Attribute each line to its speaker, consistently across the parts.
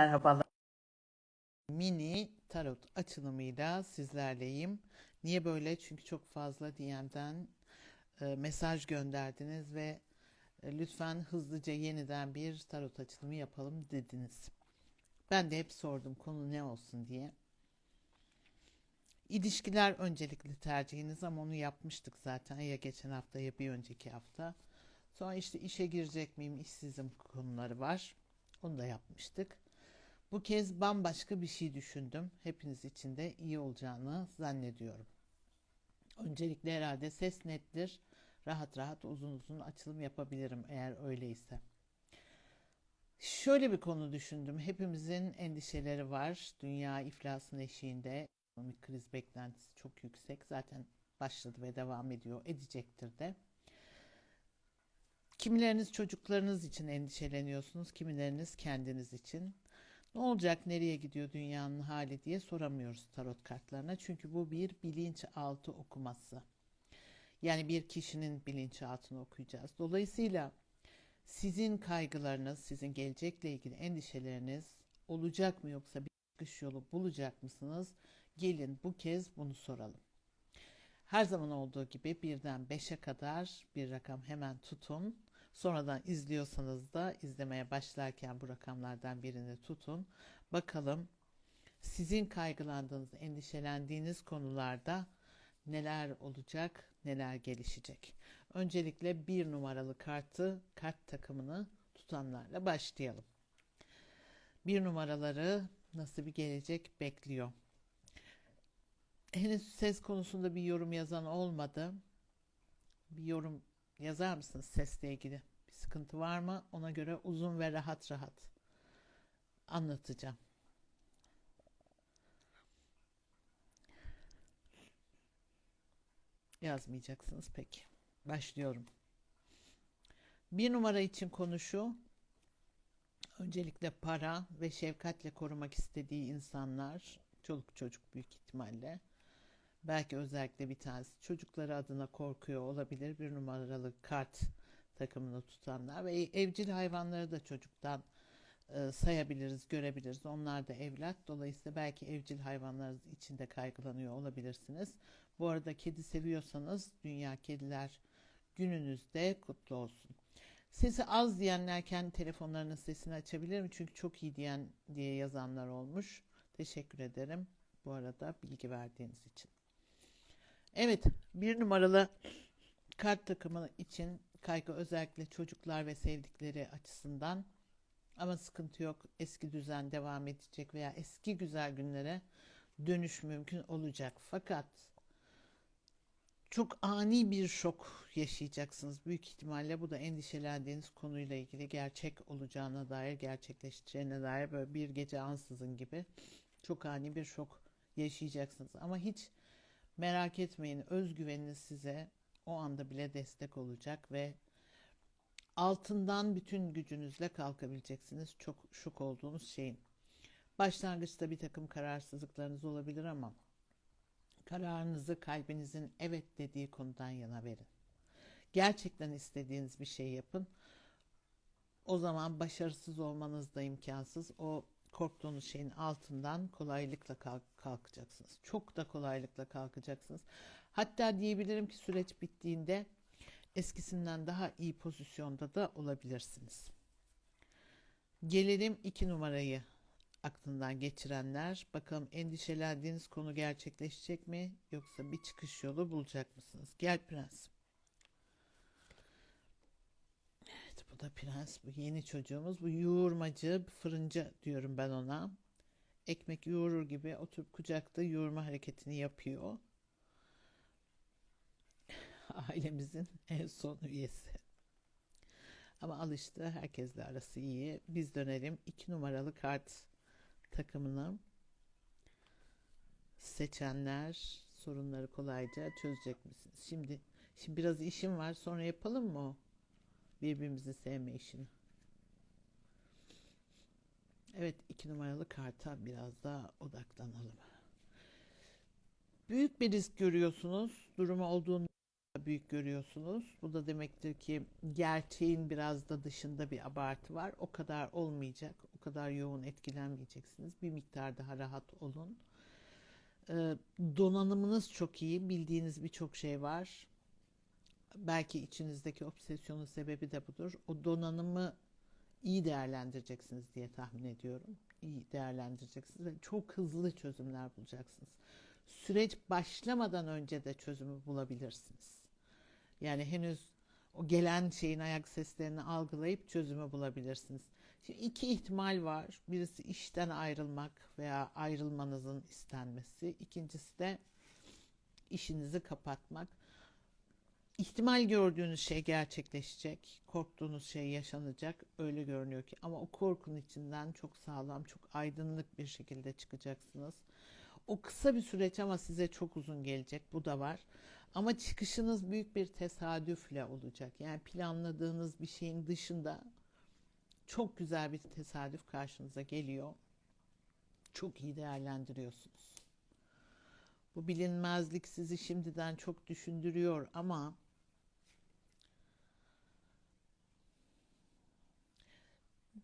Speaker 1: Merhabalar. Mini tarot açılımıyla sizlerleyim. Niye böyle? Çünkü çok fazla DM'den e, mesaj gönderdiniz ve e, lütfen hızlıca yeniden bir tarot açılımı yapalım dediniz. Ben de hep sordum konu ne olsun diye. İlişkiler öncelikli tercihiniz ama onu yapmıştık zaten ya geçen hafta ya bir önceki hafta. Sonra işte işe girecek miyim, işsizim konuları var. Onu da yapmıştık. Bu kez bambaşka bir şey düşündüm. Hepiniz için de iyi olacağını zannediyorum. Öncelikle herhalde ses nettir. Rahat rahat uzun uzun açılım yapabilirim eğer öyleyse. Şöyle bir konu düşündüm. Hepimizin endişeleri var. Dünya iflasın eşiğinde. Ekonomik kriz beklentisi çok yüksek. Zaten başladı ve devam ediyor. Edecektir de. Kimileriniz çocuklarınız için endişeleniyorsunuz. Kimileriniz kendiniz için. Ne olacak, nereye gidiyor dünyanın hali diye soramıyoruz tarot kartlarına. Çünkü bu bir bilinçaltı okuması. Yani bir kişinin bilinçaltını okuyacağız. Dolayısıyla sizin kaygılarınız, sizin gelecekle ilgili endişeleriniz olacak mı yoksa bir çıkış yolu bulacak mısınız? Gelin bu kez bunu soralım. Her zaman olduğu gibi birden beşe kadar bir rakam hemen tutun. Sonradan izliyorsanız da izlemeye başlarken bu rakamlardan birini tutun. Bakalım sizin kaygılandığınız, endişelendiğiniz konularda neler olacak, neler gelişecek. Öncelikle bir numaralı kartı, kart takımını tutanlarla başlayalım. Bir numaraları nasıl bir gelecek bekliyor? Henüz ses konusunda bir yorum yazan olmadı. Bir yorum yazar mısınız sesle ilgili? Sıkıntı var mı? Ona göre uzun ve rahat rahat anlatacağım. Yazmayacaksınız peki. Başlıyorum. Bir numara için konu şu. Öncelikle para ve şefkatle korumak istediği insanlar, çoluk çocuk büyük ihtimalle. Belki özellikle bir tanesi çocukları adına korkuyor olabilir. Bir numaralı kart takımını tutanlar ve evcil hayvanları da çocuktan e, sayabiliriz, görebiliriz. Onlar da evlat. Dolayısıyla belki evcil hayvanlar içinde kaygılanıyor olabilirsiniz. Bu arada kedi seviyorsanız Dünya Kediler gününüzde kutlu olsun. Sesi az diyenler kendi telefonlarının sesini açabilir mi? Çünkü çok iyi diyen diye yazanlar olmuş. Teşekkür ederim bu arada bilgi verdiğiniz için. Evet, bir numaralı kart takımı için kaygı özellikle çocuklar ve sevdikleri açısından ama sıkıntı yok. Eski düzen devam edecek veya eski güzel günlere dönüş mümkün olacak. Fakat çok ani bir şok yaşayacaksınız. Büyük ihtimalle bu da endişelendiğiniz konuyla ilgili gerçek olacağına dair, gerçekleşeceğine dair böyle bir gece ansızın gibi çok ani bir şok yaşayacaksınız. Ama hiç merak etmeyin özgüveniniz size o anda bile destek olacak ve altından bütün gücünüzle kalkabileceksiniz. Çok şok olduğunuz şeyin. Başlangıçta bir takım kararsızlıklarınız olabilir ama kararınızı kalbinizin evet dediği konudan yana verin. Gerçekten istediğiniz bir şey yapın. O zaman başarısız olmanız da imkansız. O korktuğunuz şeyin altından kolaylıkla kalk- kalkacaksınız. Çok da kolaylıkla kalkacaksınız. Hatta diyebilirim ki süreç bittiğinde eskisinden daha iyi pozisyonda da olabilirsiniz. Gelelim iki numarayı aklından geçirenler. Bakalım endişelendiğiniz konu gerçekleşecek mi yoksa bir çıkış yolu bulacak mısınız? Gel prens. Evet bu da prens. Bu yeni çocuğumuz. Bu yoğurmacı, fırıncı diyorum ben ona. Ekmek yoğurur gibi oturup kucakta yoğurma hareketini yapıyor. Ailemizin en son üyesi. Ama alıştı. Herkesle arası iyi. Biz dönelim. iki numaralı kart takımını seçenler sorunları kolayca çözecek misiniz? Şimdi şimdi biraz işim var. Sonra yapalım mı birbirimizi sevme işini? Evet iki numaralı karta biraz daha odaklanalım. Büyük bir risk görüyorsunuz. Durumu olduğunu büyük görüyorsunuz. Bu da demektir ki gerçeğin biraz da dışında bir abartı var. O kadar olmayacak. O kadar yoğun etkilenmeyeceksiniz. Bir miktar daha rahat olun. Ee, donanımınız çok iyi. Bildiğiniz birçok şey var. Belki içinizdeki obsesyonun sebebi de budur. O donanımı iyi değerlendireceksiniz diye tahmin ediyorum. İyi değerlendireceksiniz ve çok hızlı çözümler bulacaksınız. Süreç başlamadan önce de çözümü bulabilirsiniz. Yani henüz o gelen şeyin ayak seslerini algılayıp çözümü bulabilirsiniz. Şimdi iki ihtimal var. Birisi işten ayrılmak veya ayrılmanızın istenmesi. İkincisi de işinizi kapatmak. İhtimal gördüğünüz şey gerçekleşecek. Korktuğunuz şey yaşanacak. Öyle görünüyor ki. Ama o korkun içinden çok sağlam, çok aydınlık bir şekilde çıkacaksınız. O kısa bir süreç ama size çok uzun gelecek. Bu da var. Ama çıkışınız büyük bir tesadüfle olacak. Yani planladığınız bir şeyin dışında çok güzel bir tesadüf karşınıza geliyor. Çok iyi değerlendiriyorsunuz. Bu bilinmezlik sizi şimdiden çok düşündürüyor ama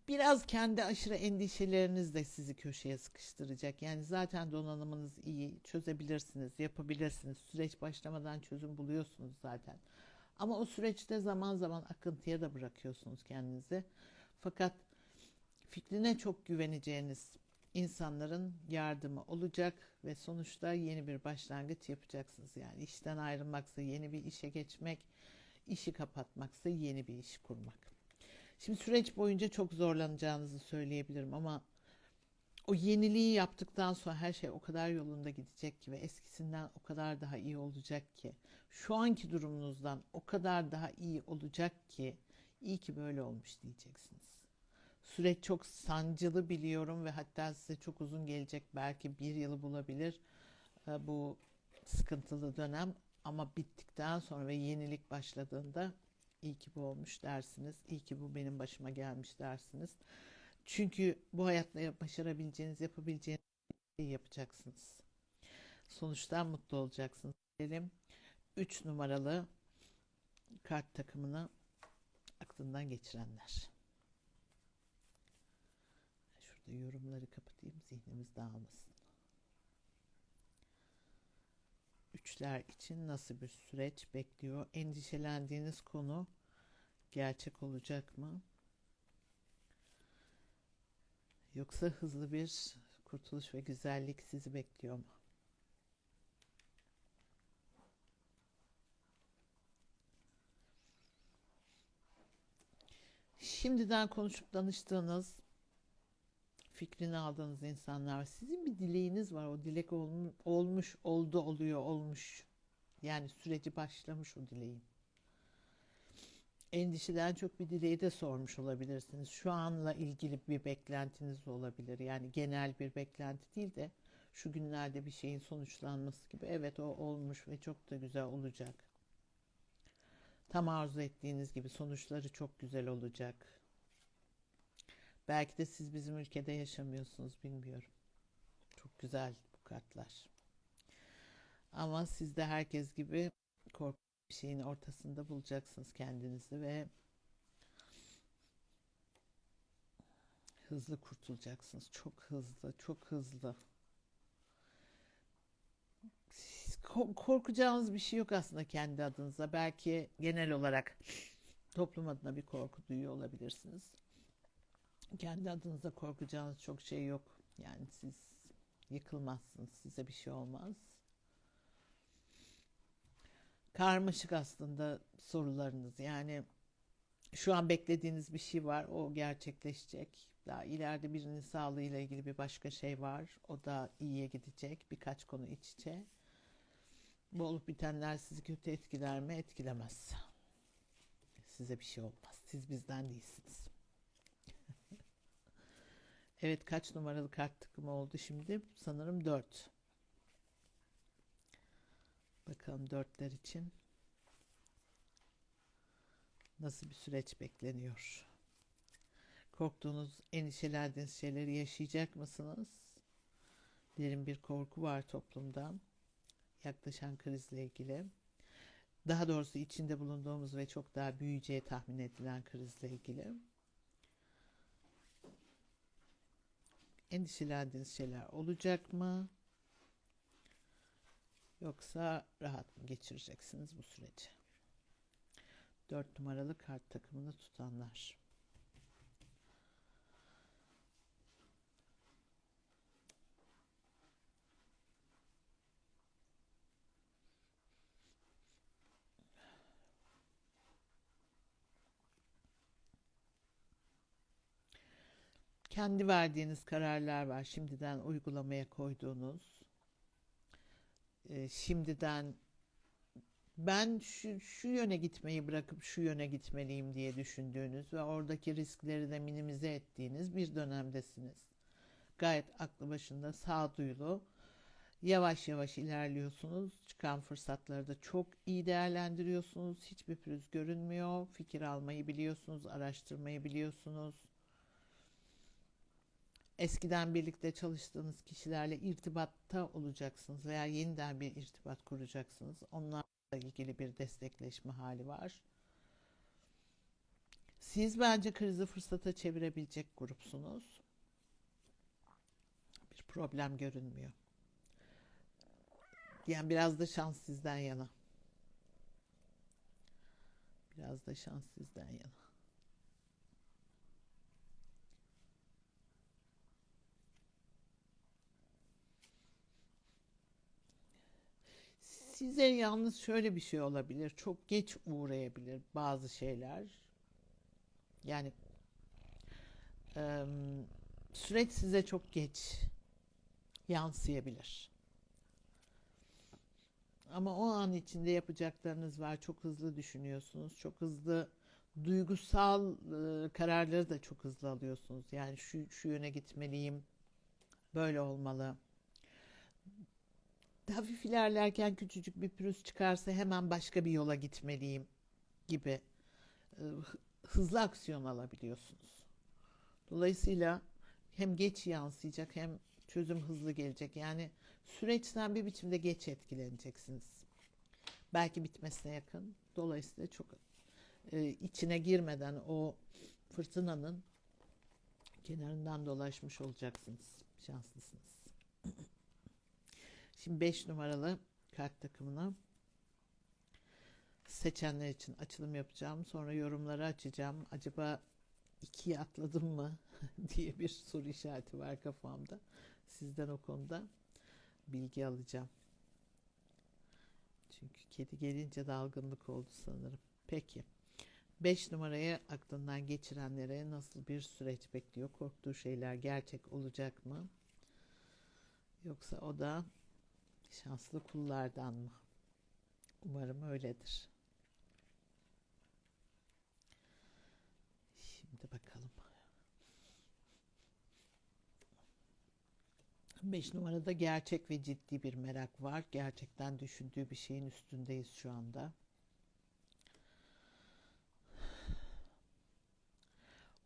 Speaker 1: biraz kendi aşırı endişeleriniz de sizi köşeye sıkıştıracak. Yani zaten donanımınız iyi, çözebilirsiniz, yapabilirsiniz. Süreç başlamadan çözüm buluyorsunuz zaten. Ama o süreçte zaman zaman akıntıya da bırakıyorsunuz kendinizi. Fakat fikrine çok güveneceğiniz insanların yardımı olacak ve sonuçta yeni bir başlangıç yapacaksınız. Yani işten ayrılmaksa yeni bir işe geçmek, işi kapatmaksa yeni bir iş kurmak. Şimdi süreç boyunca çok zorlanacağınızı söyleyebilirim ama o yeniliği yaptıktan sonra her şey o kadar yolunda gidecek ki ve eskisinden o kadar daha iyi olacak ki şu anki durumunuzdan o kadar daha iyi olacak ki iyi ki böyle olmuş diyeceksiniz. Süreç çok sancılı biliyorum ve hatta size çok uzun gelecek belki bir yılı bulabilir e, bu sıkıntılı dönem ama bittikten sonra ve yenilik başladığında iyi ki bu olmuş dersiniz. İyi ki bu benim başıma gelmiş dersiniz. Çünkü bu hayatta başarabileceğiniz, yapabileceğiniz şeyi yapacaksınız. Sonuçta mutlu olacaksınız. Diyelim 3 numaralı kart takımını aklından geçirenler. Şurada yorumları kapatayım zihnimiz dağılmasın. Üçler için nasıl bir süreç bekliyor? Endişelendiğiniz konu gerçek olacak mı? Yoksa hızlı bir kurtuluş ve güzellik sizi bekliyor mu? Şimdiden konuşup danıştığınız, fikrini aldığınız insanlar. Sizin bir dileğiniz var. O dilek olmuş, oldu, oluyor, olmuş. Yani süreci başlamış o dileğin. Endişeden çok bir dileği de sormuş olabilirsiniz. Şu anla ilgili bir beklentiniz olabilir. Yani genel bir beklenti değil de şu günlerde bir şeyin sonuçlanması gibi. Evet o olmuş ve çok da güzel olacak. Tam arzu ettiğiniz gibi sonuçları çok güzel olacak. Belki de siz bizim ülkede yaşamıyorsunuz bilmiyorum. Çok güzel bu kartlar. Ama siz de herkes gibi korku bir şeyin ortasında bulacaksınız kendinizi ve hızlı kurtulacaksınız. Çok hızlı, çok hızlı. Korkacağınız bir şey yok aslında kendi adınıza. Belki genel olarak toplum adına bir korku duyuyor olabilirsiniz. Kendi adınıza korkacağınız çok şey yok. Yani siz yıkılmazsınız. Size bir şey olmaz. Karmaşık aslında sorularınız. Yani şu an beklediğiniz bir şey var. O gerçekleşecek. Daha ileride birinin sağlığıyla ilgili bir başka şey var. O da iyiye gidecek. Birkaç konu iç içe. Bu olup bitenler sizi kötü etkiler mi? Etkilemez. Size bir şey olmaz. Siz bizden değilsiniz. Evet kaç numaralı kart takımı oldu şimdi? Sanırım 4. Bakalım dörtler için nasıl bir süreç bekleniyor? Korktuğunuz, endişelendiğiniz şeyleri yaşayacak mısınız? Derin bir korku var toplumda yaklaşan krizle ilgili. Daha doğrusu içinde bulunduğumuz ve çok daha büyüyeceği tahmin edilen krizle ilgili. Endişelendiğiniz şeyler olacak mı? Yoksa rahat mı geçireceksiniz bu süreci? Dört numaralı kart takımını tutanlar. Kendi verdiğiniz kararlar var. Şimdiden uygulamaya koyduğunuz. Ee, şimdiden ben şu, şu yöne gitmeyi bırakıp şu yöne gitmeliyim diye düşündüğünüz ve oradaki riskleri de minimize ettiğiniz bir dönemdesiniz. Gayet aklı başında sağduyulu, yavaş yavaş ilerliyorsunuz. Çıkan fırsatları da çok iyi değerlendiriyorsunuz. Hiçbir pürüz görünmüyor. Fikir almayı biliyorsunuz, araştırmayı biliyorsunuz. Eskiden birlikte çalıştığınız kişilerle irtibatta olacaksınız veya yeniden bir irtibat kuracaksınız. Onlarla ilgili bir destekleşme hali var. Siz bence krizi fırsata çevirebilecek grupsunuz. Bir problem görünmüyor. Yani biraz da şans sizden yana. Biraz da şans sizden yana. Size yalnız şöyle bir şey olabilir. Çok geç uğrayabilir bazı şeyler. Yani süreç size çok geç yansıyabilir. Ama o an içinde yapacaklarınız var. Çok hızlı düşünüyorsunuz. Çok hızlı duygusal kararları da çok hızlı alıyorsunuz. Yani şu şu yöne gitmeliyim. Böyle olmalı. Hafif ilerlerken küçücük bir pürüz çıkarsa hemen başka bir yola gitmeliyim gibi e, hı- hızlı aksiyon alabiliyorsunuz. Dolayısıyla hem geç yansıyacak hem çözüm hızlı gelecek. Yani süreçten bir biçimde geç etkileneceksiniz. Belki bitmesine yakın. Dolayısıyla çok e, içine girmeden o fırtınanın kenarından dolaşmış olacaksınız. Şanslısınız. Şimdi 5 numaralı kart takımını seçenler için açılım yapacağım. Sonra yorumları açacağım. Acaba ikiye atladım mı diye bir soru işareti var kafamda. Sizden o konuda bilgi alacağım. Çünkü kedi gelince dalgınlık oldu sanırım. Peki. 5 numarayı aklından geçirenlere nasıl bir süreç bekliyor? Korktuğu şeyler gerçek olacak mı? Yoksa o da şanslı kullardan mı? Umarım öyledir. Şimdi bakalım. 5 numarada gerçek ve ciddi bir merak var. Gerçekten düşündüğü bir şeyin üstündeyiz şu anda.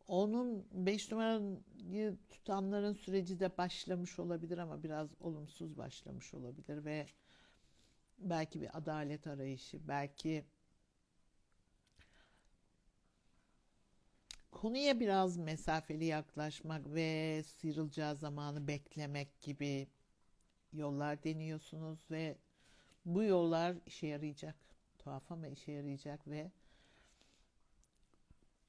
Speaker 1: Onun 5 numarayı tutanların süreci de başlamış olabilir ama biraz olumsuz başlamış olabilir ve belki bir adalet arayışı, belki konuya biraz mesafeli yaklaşmak ve sıyrılacağı zamanı beklemek gibi yollar deniyorsunuz ve bu yollar işe yarayacak. Tuhaf ama işe yarayacak ve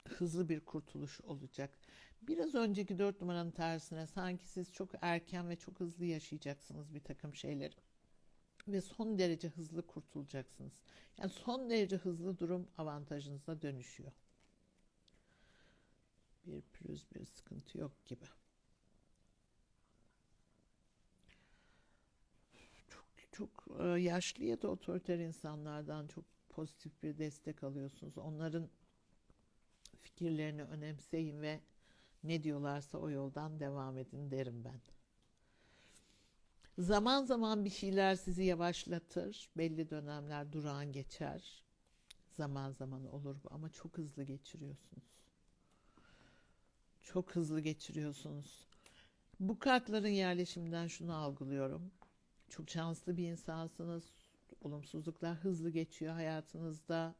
Speaker 1: hızlı bir kurtuluş olacak. Biraz önceki dört numaranın tersine sanki siz çok erken ve çok hızlı yaşayacaksınız bir takım şeyleri. Ve son derece hızlı kurtulacaksınız. Yani son derece hızlı durum avantajınıza dönüşüyor. Bir pürüz bir sıkıntı yok gibi. Çok çok e, yaşlı ya da otoriter insanlardan çok pozitif bir destek alıyorsunuz. Onların fikirlerini önemseyin ve ne diyorlarsa o yoldan devam edin derim ben. Zaman zaman bir şeyler sizi yavaşlatır. Belli dönemler durağan geçer. Zaman zaman olur bu ama çok hızlı geçiriyorsunuz. Çok hızlı geçiriyorsunuz. Bu kartların yerleşiminden şunu algılıyorum. Çok şanslı bir insansınız. Olumsuzluklar hızlı geçiyor hayatınızda.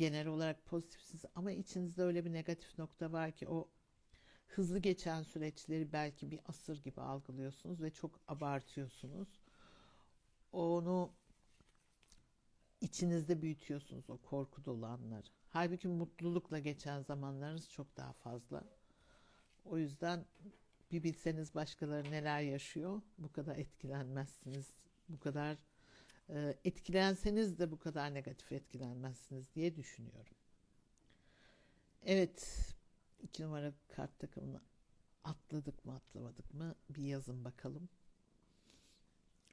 Speaker 1: Genel olarak pozitifsiniz ama içinizde öyle bir negatif nokta var ki o hızlı geçen süreçleri belki bir asır gibi algılıyorsunuz ve çok abartıyorsunuz. Onu içinizde büyütüyorsunuz o korku dolu anları. Halbuki mutlulukla geçen zamanlarınız çok daha fazla. O yüzden bir bilseniz başkaları neler yaşıyor bu kadar etkilenmezsiniz. Bu kadar etkilenseniz de bu kadar negatif etkilenmezsiniz diye düşünüyorum. Evet iki numara kart takımını atladık mı atlamadık mı bir yazın bakalım.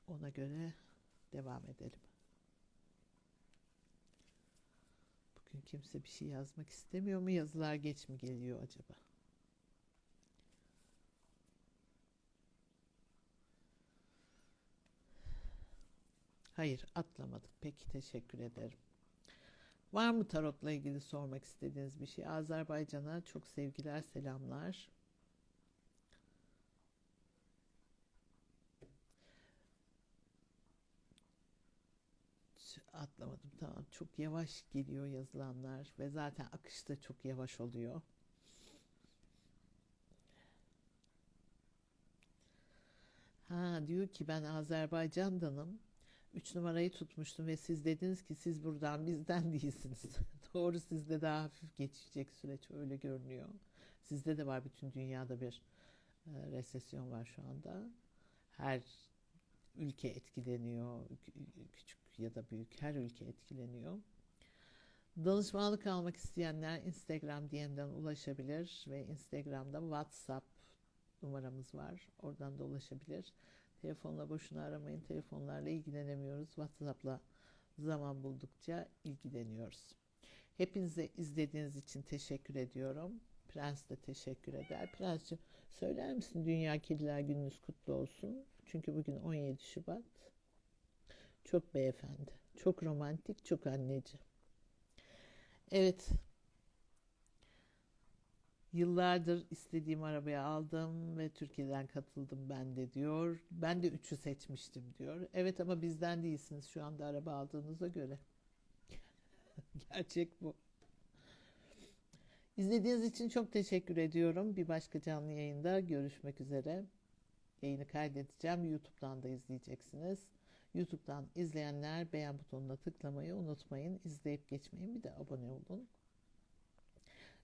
Speaker 1: Ona göre devam edelim. Bugün kimse bir şey yazmak istemiyor mu? Yazılar geç mi geliyor acaba? Hayır, atlamadık. Peki, teşekkür ederim. Var mı tarotla ilgili sormak istediğiniz bir şey? Azerbaycan'a çok sevgiler, selamlar. Atlamadım tamam. Çok yavaş geliyor yazılanlar ve zaten akış da çok yavaş oluyor. Ha diyor ki ben Azerbaycan'danım. Üç numarayı tutmuştum ve siz dediniz ki siz buradan bizden değilsiniz. Doğru sizde daha hafif geçecek süreç öyle görünüyor. Sizde de var bütün dünyada bir e, resesyon var şu anda. Her ülke etkileniyor. Küçük ya da büyük her ülke etkileniyor. Danışmanlık almak isteyenler Instagram DM'den ulaşabilir ve Instagram'da WhatsApp numaramız var. Oradan da ulaşabilir. Telefonla boşuna aramayın. Telefonlarla ilgilenemiyoruz. WhatsApp'la zaman buldukça ilgileniyoruz. Hepinize izlediğiniz için teşekkür ediyorum. Prens de teşekkür eder. Prensciğim söyler misin Dünya Kediler Gününüz kutlu olsun. Çünkü bugün 17 Şubat. Çok beyefendi. Çok romantik, çok anneci. Evet. Yıllardır istediğim arabayı aldım ve Türkiye'den katıldım ben de diyor. Ben de 3'ü seçmiştim diyor. Evet ama bizden değilsiniz şu anda araba aldığınıza göre. Gerçek bu. İzlediğiniz için çok teşekkür ediyorum. Bir başka canlı yayında görüşmek üzere. Yayını kaydedeceğim. YouTube'dan da izleyeceksiniz. YouTube'dan izleyenler beğen butonuna tıklamayı unutmayın. İzleyip geçmeyin. Bir de abone olun.